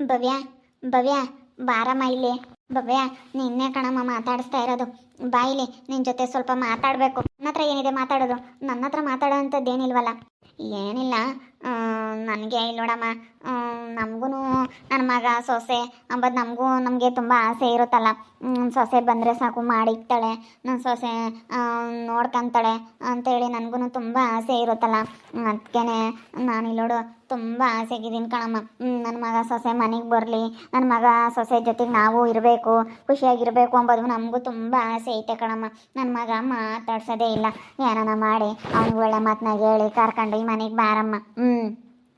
ಭವ್ಯ ಭವ್ಯ, ಬಾರಮ್ಮ ಇಲ್ಲಿ. ಭವ್ಯ, ನಿನ್ನೆ ಕಣಮ್ಮ ಮಾತಾಡಿಸ್ತಾ ಇರೋದು. ಬಾ ಇಲ್ಲಿ ನಿನ್ನ ಜೊತೆ ಸ್ವಲ್ಪ ಮಾತಾಡಬೇಕು. ನನ್ನ ಹತ್ರ ಏನಿದೆ ಮಾತಾಡೋದು? ನನ್ನ ಹತ್ರ ಮಾತಾಡೋ ಅಂಥದ್ದೇನಿಲ್ವಲ್ಲ ಏನಿಲ್ಲ. ನನಗೆ ನೋಡಮ್ಮ ನಮಗೂ ನನ್ನ ಮಗ ಸೊಸೆ ಅಂಬದು ನಮಗೂ ನಮಗೆ ತುಂಬ ಆಸೆ ಇರುತ್ತಲ್ಲ. ಸೊಸೆ ಬಂದರೆ ಸಾಕು ಮಾಡಿಕ್ತಾಳೆ ನನ್ನ ಸೊಸೆ ನೋಡ್ಕೊಂತಾಳೆ ಅಂತೇಳಿ ನನಗೂ ತುಂಬ ಆಸೆ ಇರುತ್ತಲ್ಲ. ಅದಕ್ಕೆ ನಾನು ಇಲ್ಲಿ ನೋಡು ತುಂಬ ಆಸೆಗಿದ್ದೀನಿ ಕಣಮ್ಮ. ನನ್ನ ಮಗ ಸೊಸೆ ಮನೆಗೆ ಬರಲಿ ನನ್ನ ಮಗ ಸೊಸೆ ಜೊತೆಗೆ ನಾವು ಇರಬೇಕು, ಖುಷಿಯಾಗಿರಬೇಕು ಅಂಬೋದು ನಮಗೂ ತುಂಬ ಆಸೆ ಐತೆ ಕಣಮ್ಮ. ನನ್ನ ಮಗ ಮಾತಾಡ್ಸೋದೇ ಇಲ್ಲ, ಏನಾನ ಮಾಡಿ ಅವ್ನಿಗೆ ಒಳ್ಳೆ ಮಾತನ್ನ ಹೇಳಿ ಕರ್ಕೊಂಡು ಈ ಮನೆಗೆ ಬಾರಮ್ಮ. ಹ್ಞೂ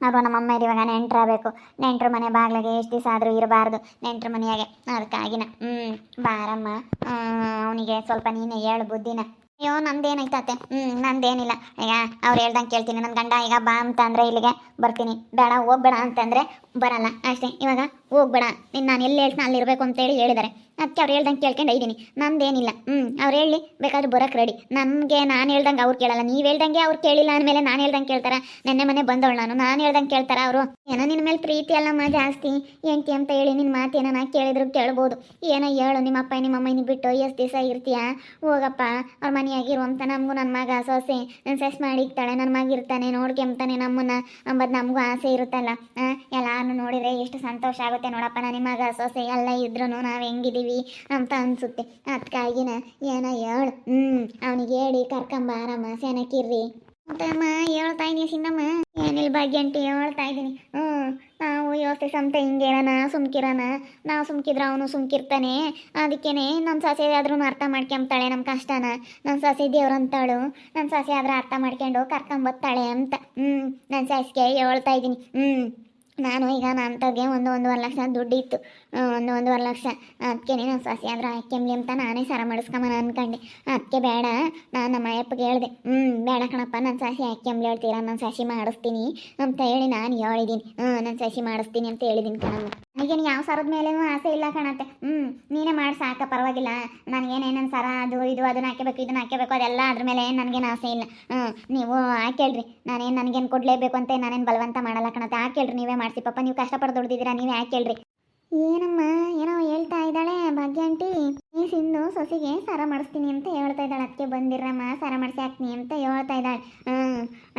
ಅವರು ನಮ್ಮಮ್ಮ ಇರುವಾಗ ನೆಂಟ್ರಾಗಬೇಕು ನೆಂಟ್ರ ಮನೆ ಬಾಗ್ಲಾಗೆ ಎಷ್ಟು ದಿವಸ ಆದರೂ ಇರಬಾರ್ದು. ನೆಂಟ್ರ ಮನೆಯಾಗೆ. ಅದಕ್ಕಾಗಿನ. ಹ್ಞೂ ಬಾರಮ್ಮ. ಅವನಿಗೆ ಸ್ವಲ್ಪ ನೀನೇ ಹೇಳು ಬುದ್ಧಿನ. ಅಯ್ಯೋ ನಂದೇನೈತತೆ ಹ್ಞೂ ನಂದೇನಿಲ್ಲ. ಈಗ ಅವ್ರು ಹೇಳ್ದಂಗೆ ಕೇಳ್ತೀನಿ. ನನ್ನ ಗಂಡ ಈಗ ಬಾ ಅಂತ ಇಲ್ಲಿಗೆ ಬರ್ತೀನಿ. ಬೇಡ, ಹೋಗ್ಬೇಡ ಅಂತಂದರೆ ಬರಲ್ಲ. ಅಷ್ಟೇ. ಇವಾಗ ಹೋಗ್ಬೇಡ. ನೀನು ನಾನು ಎಲ್ಲಿ ಹೇಳ್ತೀನಿ ಅಲ್ಲಿ ಇರಬೇಕು ಅಂತೇಳಿ ಹೇಳಿದ್ದಾರೆ. ಅದಕ್ಕೆ ಅವ್ರು ಹೇಳ್ದಂಗೆ ಕೇಳ್ಕೊಂಡು ಇದ್ದೀನಿ ನಂದೇನಿಲ್ಲ. ಹ್ಞೂ ಅವ್ರು ಹೇಳಿ, ಬೇಕಾದ್ರೂ ಬರೋಕ್ಕೆ ರೆಡಿ ನನಗೆ ನಾನು ಹೇಳ್ದಂಗೆ ಅವ್ರು ಕೇಳಲ್ಲ. ನೀವು ಹೇಳ್ದಂಗೆ ಅವ್ರು ಕೇಳಿಲ್ಲ ಅಂದಮೇಲೆ ನಾನು ಹೇಳ್ದಂಗೆ ಕೇಳ್ತಾರೆ? ನೆನ್ನೆ ಮನೆ ಬಂದವಳು ನಾನು. ನಾನು ಹೇಳ್ದಂಗೆ ಕೇಳ್ತಾರೆ ಅವರು? ಏನೋ ನಿನ್ನ ಮೇಲೆ ಪ್ರೀತಿ ಅಲ್ಲಮ್ಮ ಜಾಸ್ತಿ. ಏಂಟಿ ಅಂತ ಹೇಳಿ ನಿನ್ನ ಮಾತು ಏನೋ ನಾ ಕೇಳಿದ್ರು ಕೇಳ್ಬೋದು. ಏನೋ ಹೇಳು, ನಿಮ್ಮ ಅಪ್ಪ, ನಿಮ್ಮ ಅಮ್ಮನ ಬಿಟ್ಟು ಎಷ್ಟು ದಿವಸ ಇರ್ತೀಯಾ? ಹೋಗಪ್ಪ. ಅವ್ರ ಮನೆಯಾಗಿರು ಅಂತ ನಮಗೂ ನನ್ನ ಮಗ ಸೊಸೆ. ನನ್ನ ಸೆಸ್ ಮಾಡಿಕ್ತಾಳೆ ನನ್ನ ಮಗ ಇರ್ತಾನೆ ನೋಡ್ಕೊಂತಾನೆ ನಮ್ಮನ್ನ. ಅಂಬದು ನಮಗೂ ಆಸೆ ಇರುತ್ತಲ್ಲ. ಎಲ್ಲಾನು ನೋಡಿದರೆ ಎಷ್ಟು ಸಂತೋಷ ಆಗುತ್ತೆ. ನೋಡಪ್ಪ ನನ್ನ ಮಗ ಸೊಸೆ ಎಲ್ಲ ಇದ್ರೂ ನಾವು ಹೆಂಗಿದೀವಿ ಅಂತ ಅನ್ಸುತ್ತೆ. ಅದಕ್ಕಾಗಿನ ಏನ ಹೇಳು. ಹ್ಮ್, ಅವನಿಗೆ ಹೇಳಿ ಕರ್ಕೊಂಬಾರಮ್ಮ ಸೆನಕಿರ್ರಿ ಅಂತಮ್ಮ ಹೇಳ್ತಾ ಇದೀನಿ ಸಿನ್ನಮ್ಮ ಏನಿಲ್ಲ ಭಾಗ್ಯಂಟಿ ಹೇಳ್ತಾ ಇದ್ದೀನಿ ಹ್ಞೂ ನಾವು ಯೋಚನೆ ಸಂತ ಹಿಂಗೇಳನ ಸುಮ್ಕಿರೋಣ. ನಾವು ಸುಮ್ಕಿದ್ರೆ ಅವನು ಸುಮ್ಕಿರ್ತಾನೆ. ಅದಕ್ಕೇನೆ ನಮ್ಮ ಸೊಸೆ ಆದ್ರೂ ಅರ್ಥ ಮಾಡ್ಕೊಂಬ್ತಾಳೆ ನಮ್ಮ ಕಷ್ಟನ. ನನ್ನ ಸೊಸೆ ದೇವ್ರಂತಾಳು. ನನ್ನ ಸೊಸೆ ಆದ್ರೆ ಅರ್ಥ ಮಾಡ್ಕೊಂಡು ಕರ್ಕೊಂಬತ್ತಾಳೆ ಅಂತ. ಹ್ಞೂ ನನ್ನ ಸೊಸೆಗೆ ಹೇಳ್ತಾ ಇದ್ದೀನಿ ಹ್ಞೂ ನಾನು ಈಗ ನನ್ನ ನಂತಗೆ ಒಂದು ಒಂದೂವರೆ ಲಕ್ಷ ದುಡ್ಡು ಇತ್ತು ಒಂದು ಒಂದೂವರೆ ಲಕ್ಷ. ಅದಕ್ಕೆ ನೀನು ಸಸಿ ಆದ್ರೆ ಹಾಕ್ಯಂಬ್ಲಿ ಅಂತ ನಾನೇ ಸರ ಮಾಡಿಸ್ಕೊಂಬನ ಅನ್ಕಂಡೆ. ಅದಕ್ಕೆ ಬೇಡ, ನಾನು ನಮ್ಮ ಅಯ್ಯಪ್ಪಗೆ ಹೇಳಿದೆ. ಹ್ಞೂ ಬೇಡ ಕಣಪ್ಪ ನನ್ನ ಸಸಿ ಹಾಕ್ಯಂಬ್ಲಿ ಹೇಳ್ತೀರಾ? ನಾನು ಸಸಿ ಮಾಡಿಸ್ತೀನಿ ಅಂತ ಹೇಳಿ ನಾನು ಹೇಳಿದ್ದೀನಿ ಹ್ಞೂ ನಾನು ಸಸಿ ಮಾಡಿಸ್ತೀನಿ ಅಂತ ಹೇಳಿದ್ದೀನಿ ಕಣಮ್ಮ. ನನಗೇನು ಯಾವ ಸರದ ಮೇಲೇನೂ ಆಸೆ ಇಲ್ಲ ಕಣತ್ತೆ. ಹ್ಞೂ ನೀನೇ ಮಾಡಿ, ಸಾಕ, ಪರವಾಗಿಲ್ಲ. ನನಗೇನೇನು ಸರ, ಅದು ಇದು, ಅದನ್ನ ಹಾಕಬೇಕು ಇದನ್ನ ಹಾಕಬೇಕು ಅದೆಲ್ಲ ಅದ್ರ ಮೇಲೆ ನನಗೇನು ಆಸೆ ಇಲ್ಲ. ಹ್ಞೂ ನೀವು ಹಾಕೇಳ್ರಿ ನಾನೇನು ನನಗೇನು ಕೊಡಲೇಬೇಕು ಅಂತ ನಾನೇನು ಬಲವಂತ ಮಾಡಲ್ಲ ಕಣತ್ತೆ. ಹಾಕೇಳ್ರಿ ನೀವೇ ಮಾಡಿಸಿ. ಪಾಪ, ನೀವು ಕಷ್ಟಪಟ್ಟು ದುಡ್ದಿದ್ದೀರಾ, ನೀವೇ ಹಾಕೇಳ್ರಿ ಏನಮ್ಮ ಏನೋ ಹೇಳ್ತಾ ಇದ್ದಾಳೆ ಭಾಗ್ಯ ಆಂಟಿ. ಈ ಸಿಂಧು ಸೊಸೆಗೆ ಸರ ಮಾಡಿಸ್ತೀನಿ ಅಂತ ಹೇಳ್ತಾ ಇದ್ದಾಳೆ. ಅದಕ್ಕೆ ಬಂದಿರಮ್ಮ, ಸಾರ ಮಾಡಿಸಿ ಹಾಕ್ತೀನಿ ಅಂತ ಹೇಳ್ತಾ ಇದ್ದಾಳೆ. ಹ್ಞೂ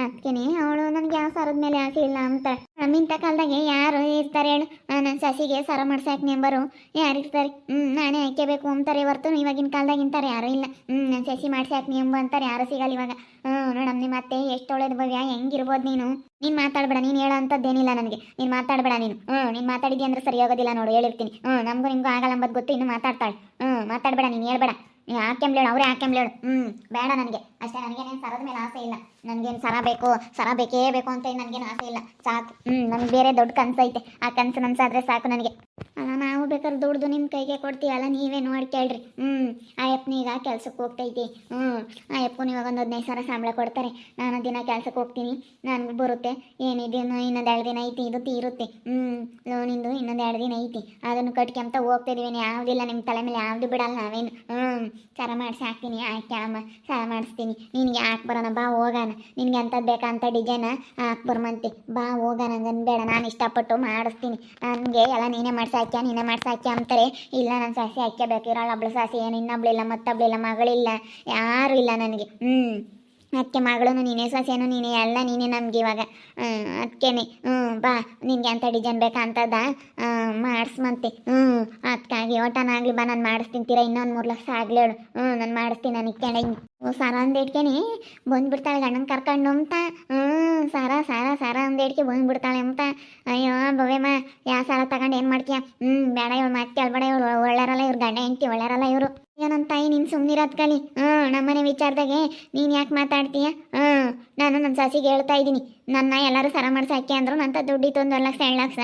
ಅದಕ್ಕೇನೆ ಅವಳು ನನಗೆ ಯಾವ ಸಾರದ ಮೇಲೆ ಆಸೆ ಇಲ್ಲ ಅಂತ. ನಮ್ಮಿಂಥ ಕಾಲದಾಗೆ ಯಾರು ಇರ್ತಾರೆ ಹೇಳು. ನನ್ನ ಸಸಿಗೆ ಸಾರ ಮಾಡಿಸಿ ಹಾಕ್ನಿ ಎಂಬರು ಯಾರು ಇರ್ತಾರೆ? ಹ್ಞೂ ನಾನೇ ಹಾಕ್ಯಬೇಕು ಅಂತಾರೆ ಹೊರ್ತು ಇವಾಗಿನ ಕಾಲದಾಗ ಇಂತಾರೆ ಯಾರೂ ಇಲ್ಲ. ಹ್ಞೂ ನನ್ನ ಸಸಿ ಮಾಡಿಸಿ ಹಾಕ್ನಿ ಎಂಬ ಅಂತಾರೆ ಯಾರು ಸಿಗಲ್ಲ ಇವಾಗ. ಹ್ಞೂ ನೋಡಮ್ಮ ನಿಮ್ಮ ಅತ್ತೆ ಎಷ್ಟು ಒಳ್ಳೇದು ಭವ್ಯ, ಹೆಂಗಿರ್ಬೋದು ನೀನು? ನೀನು ಮಾತಾಡಬೇಡ, ನೀನು ಹೇಳೋ ಅಂಥದ್ದೇನಿಲ್ಲ ನನಗೆ. ನೀನು ಮಾತಾಡಬೇಡ ನೀನು. ಹ್ಞೂ ನೀನು ಮಾತಾಡಿದ್ಯಾ ಅಂದ್ರೆ ಸರಿ ಹೋಗೋದಿಲ್ಲ ನೋಡು, ಹೇಳಿರ್ತೀನಿ. ಹ್ಞೂ ನಮಗೂ ನಿಮಗೂ ಆಗಲ್ಲ ಅಂಬದು ಗೊತ್ತು, ಇನ್ನು ಮಾತಾಡ್ತಾಳೆ. ಹ್ಞೂ ಮಾತಾಡಬೇಡ, ನೀನು ಹೇಳ್ಬೇಡ. ನೀನು ಹಾಕ್ಯಂಬ್ಲೇಳು ಅವರೇ ಹಾಕ್ಯಂಬ್ಲೇಳು ಹ್ಞೂ ಬೇಡ ನನಗೆ. ಅಷ್ಟೇ, ನನಗೇನೇನು ಸರದ ಮೇಲೆ ಆಸೆ ಇಲ್ಲ. ನನಗೇನು ಸರ ಬೇಕು, ಸರ ಬೇಕೇ ಬೇಕು ಅಂತ ನನಗೇನು ಆಸೆ ಇಲ್ಲ. ಸಾಕು. ಹ್ಞೂ ನನಗೆ ಬೇರೆ ದೊಡ್ಡ ಕನಸು ಐತೆ ಆ ಕನಸು ನನ್ಸಾದ್ರೆ ಸಾಕು ನನಗೆ. ನಾವು ಬೇಕಾದ್ರೆ ದುಡ್ದು ನಿಮ್ಮ ಕೈಗೆ ಕೊಡ್ತೀವಲ್ಲ ನೀವೇ ನೋಡಿ ಕೇಳ್ರಿ. ಹ್ಞೂ ಈಗ ಕೆಲ್ಸಕ್ಕೆ ಹೋಗ್ತೈತಿ ಹ್ಞೂ ಆ ಇವಾಗ ಒಂದು ಹದಿನೈದು ಸಾವಿರ ಸಂಬಳ ಕೊಡ್ತಾರೆ. ನಾನು ದಿನ ಕೆಲ್ಸಕ್ಕೆ ಹೋಗ್ತೀನಿ. ನನಗೆ ಬರುತ್ತೆ. ಏನಿದೆ ಇನ್ನೊಂದು ಎರಡು ದಿನ ಐತಿ, ಇದು ತೀರುತ್ತೆ. ಹ್ಞೂ ಲೋನಿಂದು ಇನ್ನೊಂದು ಎರಡು ದಿನ ಐತಿ. ಅದನ್ನು ಕಟ್ಕೊಂತ ಹೋಗ್ತಿದೀವಿ ಯಾವುದಿಲ್ಲ ನಿಮ್ಮ ತಲೆ ಮೇಲೆ ಯಾವುದು ಬಿಡಲ್ಲ ನಾವೇನು? ಹ್ಞೂ ಸರ ಮಾಡಿಸಿ ಹಾಕ್ತೀನಿ. ಆಯ್ಕೆ, ಅಮ್ಮ, ಸರ ಮಾಡಿಸ್ತೀನಿ. ನಿನಗೆ ಹಾಕಿ ಬರೋಣ? ಬಾ, ಹೋಗೋಣ. ನಿನಗೆ ಅಂಥದ್ದು ಬೇಕಂತ ಡಿಸೈನ ಹಾಕಿ ಬರ್ಮಂತೆ. ಬಾ, ಹೋಗೋಣ ಬೇಡ ನಾನು ಇಷ್ಟಪಟ್ಟು ಮಾಡಿಸ್ತೀನಿ. ನನಗೆ ಎಲ್ಲ ನೀನೇ ಮಾಡ್ಸಿ ಹಾಕ್ಯಾ? ನೀನೇ ಮಾಡ್ಸಿ ಹಾಕ್ಯ ಅಂತಾರೆ. ಇಲ್ಲ ನನ್ನ ಸಾಸಿ ಹಾಕ್ಯಬೇಕು ಬೇಕಿರಲ್ಲ ಒಬ್ಳು ಸಾಸಿ ಏನು ಇನ್ನೊಬ್ಳಿಲ್ಲ ಮತ್ತೊಬ್ಳಿಲ್ಲ ಮಗಳಿಲ್ಲ. ಯಾರು ಇಲ್ಲ ನನಗೆ. ಹ್ಞೂ ಅದಕ್ಕೆ ಮಗಳು ನೀನೇ, ಸೊಸೆನೂ ನೀನೇ, ಎಲ್ಲ ನೀನೇ ನಮ್ಗೆ ಇವಾಗ. ಅದಕ್ಕೇನೆ ಹ್ಞೂ ಬಾ. ನಿನಗೆ ಅಂತ ಡಿಸೈನ್ ಬೇಕಾ ಅಂತದ? ಮಾಡಿಸ್ಮಂತೆ ಹ್ಞೂ ಅದಕ್ಕಾಗಿ ಓಟನಾಗಲಿ ಬಾ, ನಾನು ಮಾಡಿಸ್ತೀನಿ ತೀರಾ ಇನ್ನೊಂದು ಮೂರು ಲಕ್ಷ ಆಗಲಿ ಹೇಳು. ಹ್ಞೂ ನಾನು ಮಾಡಿಸ್ತೀನಿ ನನಗೆ ಕೆಳಗೆ ಸರ ಅಂದೇಟ್ಕೆನೆ ಬಂದ್ಬಿಡ್ತಾಳೆ ಗಂಡನ ಕರ್ಕೊಂಡು ಅಂತ ಹ್ಞೂ ಸರ, ಸಾರಾ, ಸರ ಅಂದೇಟ್ಕೆ ಬಂದ್ಬಿಡ್ತಾಳೆ ಅಂತ. ಅಯ್ಯೋ, ಭವ್ಯಮ್ಮ ಯಾವ ಸಾರ ತಗೊಂಡು ಏನು ಮಾಡ್ತೀಯ? ಹ್ಞೂ ಬೇಡ ಇವಳು ಮತ್ತೆ ಕೇಳ್ಬೇಡ ಇವಳು. ಒಳ್ಳೆರಲ್ಲ ಇವ್ರು, ಗಂಡ, ಹೆಂಡತಿ ಒಳ್ಳೆರಲ್ಲ ಇವರು. ಏನಂತ ತಾಯಿ, ನೀನು ಸುಮ್ಮನಿರೋದು ಕಲಿ. ಹ್ಞೂ ನಮ್ಮನೆ ವಿಚಾರದಾಗೆ ನೀನು ಯಾಕೆ ಮಾತಾಡ್ತೀಯ? ಹ್ಞೂ ನಾನು ನನ್ನ ಸಸಿಗೆ ಹೇಳ್ತಾ ಇದ್ದೀನಿ. ನನ್ನ ಎಲ್ಲರೂ ಸರ ಮಾಡಿಸಿ ಹಾಕಿ ಅಂದರು ನಂತ ದುಡ್ಡಿತ್ತು ಒಂದು ಲಕ್ಷ ಎರಡು ಲಕ್ಷ.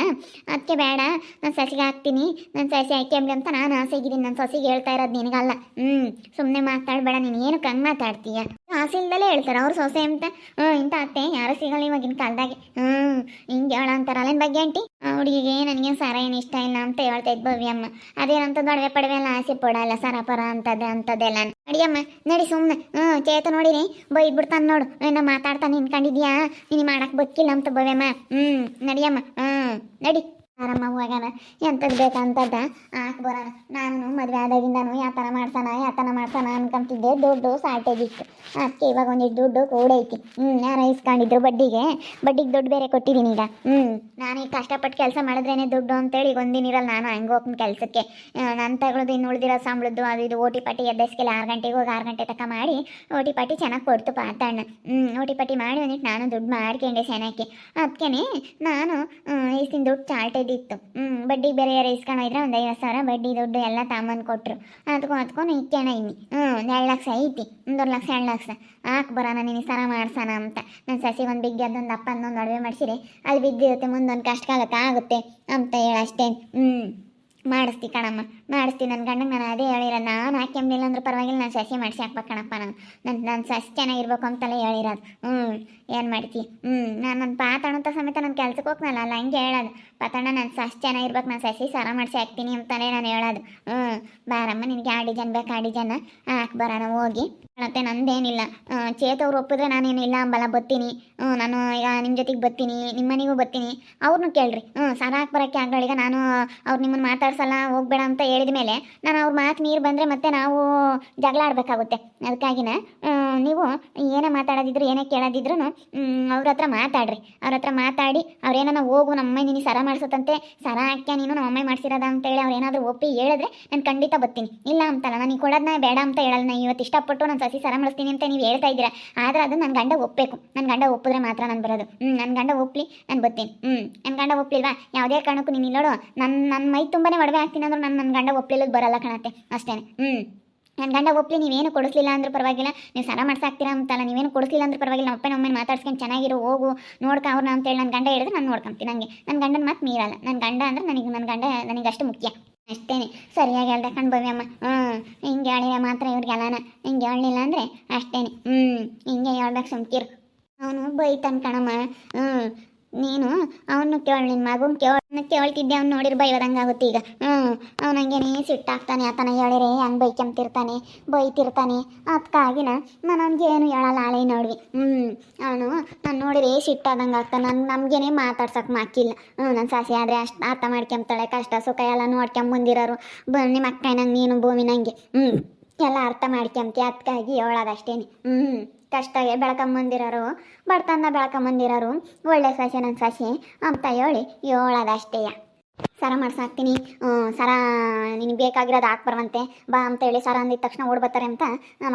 ಅದಕ್ಕೆ ಬೇಡ ನನ್ನ ಸಸಿಗೆ ಹಾಕ್ತೀನಿ. ನನ್ನ ಸಸಿ ಹಾಕಿ ಅಂಬಿ ಅಂತ ನಾನು ಆಸೆಗಿದ್ದೀನಿ ನನ್ನ ಸಸಿಗೆ ಹೇಳ್ತಾ ಇರೋದು ನಿನಗಲ್ಲ. ಹ್ಞೂ ಸುಮ್ಮನೆ ಮಾತಾಡಬೇಡ. ನೀನು ಏನಕ್ಕೆ ಹಂಗೆ ಮಾತಾಡ್ತೀಯ? ಆಸೆ ಇಲ್ದಲೇ ಹೇಳ್ತಾರೆ. ಅವ್ರು ಸೊಸೆ ಅಂತ. ಹ್ಞೂ ಇಂಥ ಅತ್ತೆ ಯಾರು ಸಿಗಲ್ಲ ಇವಾಗಿನ ಕಾಲದಾಗೆ. ಹ್ಞೂ ಹಿಂಗೆ ಹೇಳ ಅಂತಾರಲ್ಲ. ಬಗ್ಗೆ ಆಂಟಿ? ಹುಡುಗಿಗೆ ನನಗೆ ಸರ ಏನು ಇಷ್ಟ ಇಲ್ಲ ಅಂತ ಹೇಳ್ತಾ ಇದ್ದು ಭವ್ಯಮ್ಮ ಅದೇನಂತ ದೊಡವೆ ಪಡವೆ ಎಲ್ಲ ಆಸೆ ಪಡಲ್ಲ, ಸರ ಪರ ಅಂತದೆ ಅಂತದೆಲ್ಲ. ನಡಿಯಮ್ಮ ನಡಿ ಸುಮ್ಮನೆ ಹ್ಞೂ ಚೇತ ನೋಡಿನಿ ಬೈದ್ಬಿಡ್ತಾನೆ ನೋಡು. ಏನೋ ಮಾತಾಡ್ತಾನೆ ನಿನ್ಕೊಂಡಿದ್ಯಾ ನೀನು ಮಾಡಕ್ಕೆ ಬಕ್ಕಿಲ್ಲ ಅಂತ ಭವ್ಯಮ್ಮ. ಹ್ಞೂ ನಡಿಯಮ್ಮ ಹ್ಞೂ ನಡಿ. ಆರಾಮ ಹೋಗ್ಯಾನ. ಎಂತದ್ ಬೇಕಂತದ್ದ ಹಾಕ್ ಬರೋಣ. ನಾನು ಮದುವೆ ಆದಾಗಿಂದನು ಯಾವ ಯಾತನ ಮಾಡ್ತಾನ ಅನ್ಕೊಂತಿದ್ದೆ. ದುಡ್ಡು ಸಾರ್ಟೇಜ್ ಇತ್ತು. ಅದಕ್ಕೆ ಇವಾಗ ಒಂದಿಷ್ಟು ದುಡ್ಡು ಕೂಡೈತಿ. ಹ್ಞೂ ಯಾರ ಇಸ್ಕೊಂಡಿದ್ರು ಬಡ್ಡಿಗೆ. ಬಡ್ಡಿಗೆ ದುಡ್ಡು ಬೇರೆ ಕೊಟ್ಟಿದ್ದೀನಿ ಈಗ. ಹ್ಞೂ ನಾನು ಈಗ ಕಷ್ಟಪಟ್ಟು ಕೆಲಸ ಮಾಡಿದ್ರೇನೆ ದುಡ್ಡು ಅಂತೇಳಿ ಈಗ ಒಂದಿನ ಇರಲ್ಲ ನಾನು ಹಂಗೆ ಹೋಗ್ತೀನಿ ಕೆಲಸಕ್ಕೆ. ನಾನು ತಗೊಳ್ಳೋದು ಇನ್ನು ಉಳಿದಿರೋ ಸಂಬಳದ್ದು ಅದು ಇದು ಓಟಿ ಪಟ್ಟಿ ಎದ್ದೆಸ್ಕೆಲ್ಲ ಆರು ಗಂಟೆಗೆ ಹೋಗಿ ಆರು ಗಂಟೆ ತನಕ ಮಾಡಿ ಓಟಿ ಪಟ್ಟಿ ಚೆನ್ನಾಗಿ ಕೊಡ್ತು ಪಾತಣ್ಣ ಹ್ಞೂ ಓಟಿ ಪಟ್ಟಿ ಮಾಡಿ ಒಂದಿಟ್ಟು ನಾನು ದುಡ್ಡು ಮಾಡ್ಕೊಂಡೆ ಚೆನ್ನಾಗಿ ಅದಕ್ಕೆ ನಾನು ಇಷ್ಟಿನ ದುಡ್ಡು ಚಾಲ್ಟೇದಿತ್ತು ಹ್ಞೂ ಬಡ್ಡಿ ಬೇರೆ ಯಾರು ಇಸ್ಕೊಂಡು ಹೋಯ್ದ್ರೆ ಒಂದು ಐವತ್ತು ಸಾವಿರ ಬಡ್ಡಿ ದುಡ್ಡು ಎಲ್ಲ ತಾಂಬಂದು ಕೊಟ್ಟರು ಅದ್ಕೊಂಡು ಅದ್ಕೊಂಡು ಇಕ್ಕೇಣ ಇನ್ನಿ ಹ್ಞೂ ಒಂದು ಎರಡು ಲಕ್ಷ ಐತಿ ಒಂದೂರು ಲಕ್ಷ, ಎರಡು ಲಕ್ಷ. ಹಾಕಿ ಬರೋಣ, ನೀನು ಸರ ಮಾಡ್ಸೋಣ ಅಂತ. ನನ್ನ ಸಸಿ ಒಂದು ಬಿಗ್ಗೆ ಅದೊಂದು ಅಪ್ಪ ಒಂದು ಅಡುಗೆ ಮಾಡಿಸಿರಿ ಅಲ್ಲಿ ಬಿದ್ದಿರುತ್ತೆ, ಮುಂದೊಂದು ಕಷ್ಟ ಕಾಲಕ್ಕೆ ಆಗುತ್ತೆ ಅಂತ ಹೇಳ ಅಷ್ಟೇ. ಹ್ಞೂ ಮಾಡಿಸ್ತಿ ಕಣಮ್ಮ, ಮಾಡಿಸ್ತಿ. ನನ್ನ ಗಂಡಂಗೆ ನಾನು ಅದೇ ಹೇಳಿರೋದು ನಾನು ಹಾಕ್ಯಂಬಿಲ್ಲ ಅಂದ್ರೆ ಪರವಾಗಿಲ್ಲ, ನಾನು ಸಸಿ ಮಾಡಿಸಿ ಹಾಕ್ಬೇಕು ಕಣಪ್ಪ ನಾನು. ನನ್ನ ನನ್ನ ಸಸಿ ಚೆನ್ನಾಗಿರ್ಬೇಕು ಅಂತಲೇ ಹೇಳಿರೋದು. ಹ್ಞೂ ಏನು ಮಾಡ್ತಿ? ಹ್ಞೂ ನಾನು ನನ್ನ ಪಾತಣ್ಣಂತ ಸಮೇತ ನನ್ನ ಕೆಲ್ಸಕ್ಕೆ ಹೋಗ್ನಲ್ಲ, ಅಲ್ಲ, ಹಂಗೆ ಹೇಳೋದು. ಪಾತಣ್ಣ ನನ್ನ ಜನ ಚೆನ್ನಾಗಿರ್ಬೇಕು ನಾನು ಸಸಿ ಸರ ಮಾಡಿಸಿ ಹಾಕ್ತೀನಿ ಅಂತಾನೆ ನಾನು ಹೇಳೋದು. ಹ್ಞೂ ಬಾರಮ್ಮ, ನಿನಗೆ ಆ ಡಿಜನ್ ಬೇಕು, ಆ ಡಿಜನ್ ಹಾಕಿ ಬರೋಣ, ಹೋಗಿ. ಮತ್ತೆ ನಂದೇನಿಲ್ಲ. ಚೇತವ್ರು ಒಪ್ಪಿದ್ರೆ ನಾನೇನಿಲ್ಲ ಅಂಬಲ್ಲ ಬತ್ತೀನಿ. ಹ್ಞೂ ನಾನು ಈಗ ನಿಮ್ಮ ಜೊತೆಗೆ ಬತ್ತೀನಿ ನಿಮ್ಮ ಮನೆಗೂ ಬತ್ತೀನಿ. ಅವ್ರನ್ನೂ ಕೇಳ್ರಿ. ಹ್ಞೂ ಸರ ಹಾಕಿ ಬರೋಕ್ಕೆ ಆಗಲಿಗ ನಾನು ಅವ್ರು ನಿಮ್ಮನ್ನು ಮಾತಾಡ್ಸಲ್ಲ, ಹೋಗ್ಬೇಡ ಅಂತ ಹೇಳಿದ ಮೇಲೆ ನಾನು ಅವ್ರ ಮಾತು ನೀರು ಬಂದರೆ ಮತ್ತೆ ನಾವು ಜಗಳ ಆಡಬೇಕಾಗುತ್ತೆ. ಅದಕ್ಕಾಗಿನ ನೀವು ಏನೇ ಮಾತಾಡೋದಿದ್ರು, ಏನೇ ಕೇಳೋದಿದ್ರು ಅವ್ರ ಹತ್ರ ಮಾತಾಡ್ರಿ. ಅವ್ರ ಹತ್ರ ಮಾತಾಡಿ ಅವ್ರೇನ ಹೋಗು, ನಮ್ಮ ನಿನಗೆ ಸರ ಮಾಡಿಸುತ್ತಂತೆ. ಸರ ಹಾಕ್ಯ ನೀನು ನಮ್ಮ ಅಮ್ಮ ಮಾಡಿಸಿರೋದ? ಅಂತೇಳಿ ಅವ್ರು ಏನಾದರೂ ಒಪ್ಪಿ ಹೇಳಿದ್ರೆ ನಾನು ಖಂಡಿತ ಬರ್ತೀನಿ. ಇಲ್ಲ ಅಂತಲ್ಲ, ನಾನು ಕೊಡೋದನ್ನ ಬೇಡ ಅಂತ ಹೇಳಲ್ಲ. ನಾನು ಇವತ್ತು ಇಷ್ಟಪಟ್ಟು ನಾನು ಸಸಿ ಸರ ಮಾಡಿಸ್ತೀನಿ ಅಂತ ನೀವು ಹೇಳ್ತಾ ಇದ್ದೀರಾ. ಆದರೆ ಅದು ನನ್ನ ಗಂಡ ಒಪ್ಪಬೇಕು ನನ್ನ ಗಂಡ ಒಪ್ಪಿದ್ರೆ ಮಾತ್ರ ನಾನು ಬರೋದು. ಹ್ಞೂ ನನ್ನ ಗಂಡ ಒಪ್ಪಲಿ ನಾನು ಬರ್ತೀನಿ. ಹ್ಞೂ ನನ್ನ ಗಂಡ ಒಪ್ಪಲಿಲ್ವಾ ಯಾವುದೇ ಕಾರಣಕ್ಕೂ ನೀನು ಇಲ್ಲೋಡು. ನನ್ನ ನನ್ನ ಮೈ ತುಂಬಾನೇ ಒಡವೆ ಹಾಕ್ತೀನಿ ಅಂದ್ರೆ ನಾನು ನನ್ನ ಗಂಡ ಒಪ್ಪಲಿಲ್ಲದ ಬರಲ್ಲ ಕಣತ್ತೆ. ಅಷ್ಟೇ ಹ್ಞೂ ನನ್ನ ಗಂಡ ಒಪ್ಲಿ ನೀವೇನು ಕೊಡಿಸ್ಲಿಲ್ಲ ಅಂದ್ರೆ ಪರವಾಗಿಲ್ಲ. ನೀವು ಸರ ಮಾಡ್ಸಾಕ್ತೀರಾ ಅಂತಲ್ಲ ನೀವೇನು ಕೊಡಿಸ್ಲಿಲ್ಲ ಅಂದ್ರೆ ಪರವಾಗಿಲ್ಲ. ನಮ್ಮ ಅಪ್ಪನ ಒಮ್ಮೆ ಮಾತಾಡ್ಸ್ಕೊಂಡು ಚೆನ್ನಾಗಿರೋ, ಹೋಗು, ನೋಡ್ಕ ಅವ್ರನ್ನ ಅಂತೇಳಿ ನನ್ನ ಗಂಡ ಹೇಳಿದ್ರೆ ನಾನು ನೋಡ್ಕೊಂತೀನಿ ನನಗೆ ನನ್ನ ಗಂಡನ ಮಾತು ಮೀರಲ್ಲ. ನನ್ನ ಗಂಡ ಅಂದ್ರೆ ನನಗೆ ನನ್ನ ಗಂಡ ನನಗೆ ಅಷ್ಟು ಮುಖ್ಯ. ಅಷ್ಟೇನೆ. ಸರಿಯಾಗಿ ಹೇಳ್ದೆ ಕಣ್ಬವ್ಯಮ್ಮ ಹ್ಞೂ ಹಿಂಗೆ ಹೇಳಿದ ಮಾತ್ರ ಇವ್ರಿಗೆಲ್ಲನ. ಹಿಂಗೆ ಹೇಳಲಿಲ್ಲ ಅಂದರೆ ಅಷ್ಟೇನೆ. ಹ್ಞೂ ಹಿಂಗೆ ಹೇಳ್ಬೇಕು ಸುಮ್ಕಿರು. ಅವನು ಬೈತಾನೆ ಕಣಮ್ಮ. ಹ್ಞೂ ನೀನು ಅವನು ಕೇಳಿ ನಿನ್ನ ಮಗು ಕೇಳ ಕೇಳ್ತಿದ್ದೆ, ಅವ್ನು ನೋಡಿರ್ ಬೈವದಂಗೆ ಆಗುತ್ತೆ ಈಗ. ಹ್ಞೂ ಅವ್ನು ಹಂಗೇನೆ ಸಿಟ್ಟಾಗ್ತಾನೆ, ಆತನ ಹೇಳಿರೆ, ಹಂಗೆ ಬೈಕೆಂತಿರ್ತಾನೆ ಬೈತಿರ್ತಾನೆ. ಅದಕ್ಕಾಗಿನ ನಾನು ಅವ್ನಿಗೆ ಏನು ಹೇಳಲ್ಲ ಆಳೆ ನೋಡ್ವಿ. ಹ್ಞೂ ಅವನು ನಾನು ನೋಡಿದ್ರೆ ಸಿಟ್ಟಾದಂಗೆ ಆಗ್ತಾನೆ, ನಾನು, ನಮಗೇನೆ ಮಾತಾಡ್ಸಕ್ಕೆ ಮಾಕಿಲ್ಲ. ಹ್ಞೂ ನನ್ನ ಸಾಸಿ ಆದರೆ ಅಷ್ಟು ಅರ್ಥ ಮಾಡ್ಕೊಂತಾಳೆ ಕಷ್ಟ ಸುಖ ಎಲ್ಲ ನೋಡ್ಕೊಂಬಂದಿರೋರು. ಬನ್ನಿ ಅಕ್ಕ ನಂಗೆ ನೀನು ಭೂಮಿ ನಂಗೆ. ಹ್ಞೂ ಎಲ್ಲ ಅರ್ಥ ಮಾಡ್ಕೊಂತಿ ಅದಕ್ಕಾಗಿ ಹೇಳೋದಷ್ಟೇನೆ ಹ್ಞೂ ಕಷ್ಟಗೆ ಬೆಳ್ಕೊಂಬಂದಿರೋರು ಬಡತನ ಬೆಳ್ಕೊಂಬಂದಿರೋರು, ಒಳ್ಳೆ ಸಸಿ ನನ್ನ ಸಸಿ, ಅಂತ ಹೇಳಿ ಹೇಳೋದಷ್ಟೇಯ ಸರ ಮಾಡ್ಸಾಕ್ತೀನಿ. ಸರ ನಿನಗೆ ಬೇಕಾಗಿರೋದು ಹಾಕಿ ಬರುವಂತೆ ಬಾ ಅಂತ ಹೇಳಿ ಸರ ಅಂದಿದ ತಕ್ಷಣ ಓಡ್ ಬರ್ತಾರೆ ಅಂತ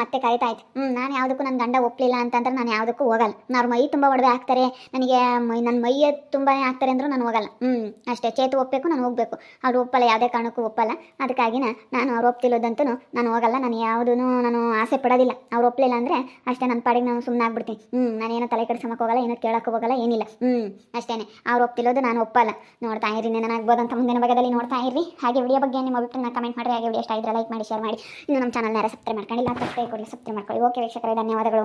ಮತ್ತೆ ಕಾಯ್ತಾ ಇತ್ತು ಹ್ಞೂ ನಾನು ಯಾವುದಕ್ಕೂ ನನ್ನ ಗಂಡ ಒಪ್ಪಲಿಲ್ಲ ಅಂತಂದ್ರೆ ನಾನು ಯಾವುದಕ್ಕೂ ಹೋಗಲ್ಲ. ನಾವ್ರ ಮೈ ತುಂಬ ಒಡವೆ ಹಾಕ್ತಾರೆ. ನನಗೆ ಮೈ ನನ್ನ ಮೈಯ ತುಂಬಾ ಹಾಕ್ತಾರೆ ಅಂದರೂ ನಾನು ಹೋಗಲ್ಲ. ಹ್ಞೂ ಅಷ್ಟೇ. ಚೇತು ಒಪ್ಪಬೇಕು ನಾನು ಹೋಗಬೇಕು. ಅವ್ರು ಒಪ್ಪಲ್ಲ, ಯಾವುದೇ ಕಾರಣಕ್ಕೂ ಒಪ್ಪಲ್ಲ. ಅದಕ್ಕಾಗಿನ ನಾನು ಅವ್ರು ಒಪ್ತಿಲ್ಲದಂತೂ ನಾನು ಹೋಗಲ್ಲ. ನಾನು ಯಾವುದೂ ನಾನು ಆಸೆ ಪಡೋದಿಲ್ಲ. ಅವ್ರು ಒಪ್ಪಲಿಲ್ಲ ಅಂದರೆ ಅಷ್ಟೇ ನನ್ನ ಪಾಡಿಗೆ ನಾನು ಸುಮ್ಮನೆ ಆಗ್ಬಿಡ್ತೀನಿ ಹ್ಞೂ ನಾನೇನೋ ತಲೆ ಕೆಡಿಸ್ಕೊಳಕ್ಕೆ ಹೋಗಲ್ಲ, ಏನೋ ಕೇಳಕ್ಕೆ ಹೋಗಲ್ಲ, ಏನಿಲ್ಲ. ಹ್ಞೂ ಅಷ್ಟೇ ಅವ್ರು ಒಪ್ತಿಲ್ಲೋದು ನಾನು ಒಪ್ಪಲ್ಲ. ನೋಡ್ತಾ ಇರಿ ನಾನು ಅಂತ ಮುಂದಿನ ಭಾಗದಲ್ಲಿ ನೋಡ್ತಾ ಇರಿ ಹಾಗೆ ವಿಡಿಯೋ ಬಗ್ಗೆ ನಿಮ್ಮ ಅಭಿಪ್ರಾಯ ಕಮೆಂಟ್ ಮಾಡಿ ಹಾಗೆ ವಿಡಿಯೋ ಇಷ್ಟ ಇದ್ರೆ ಲೈಕ್ ಮಾಡಿ ಶೇರ್ ಮಾಡಿ. ಇನ್ನು ನಮ್ಮ ಚಾನಲ್ನ ಸಬ್ಸ್ಕ್ರೈಬ್ ಮಾಡ್ಕೊಂಡಿಲ್ಲ ಕೊಡಿ ಸಬ್ಸ್ಕ್ರೈಬ್ ಮಾಡ್ಕೊಳ್ಳಿ. ಓಕೆ ವೀಕ್ಷಕರೇ, ಧನ್ಯವಾದಗಳು.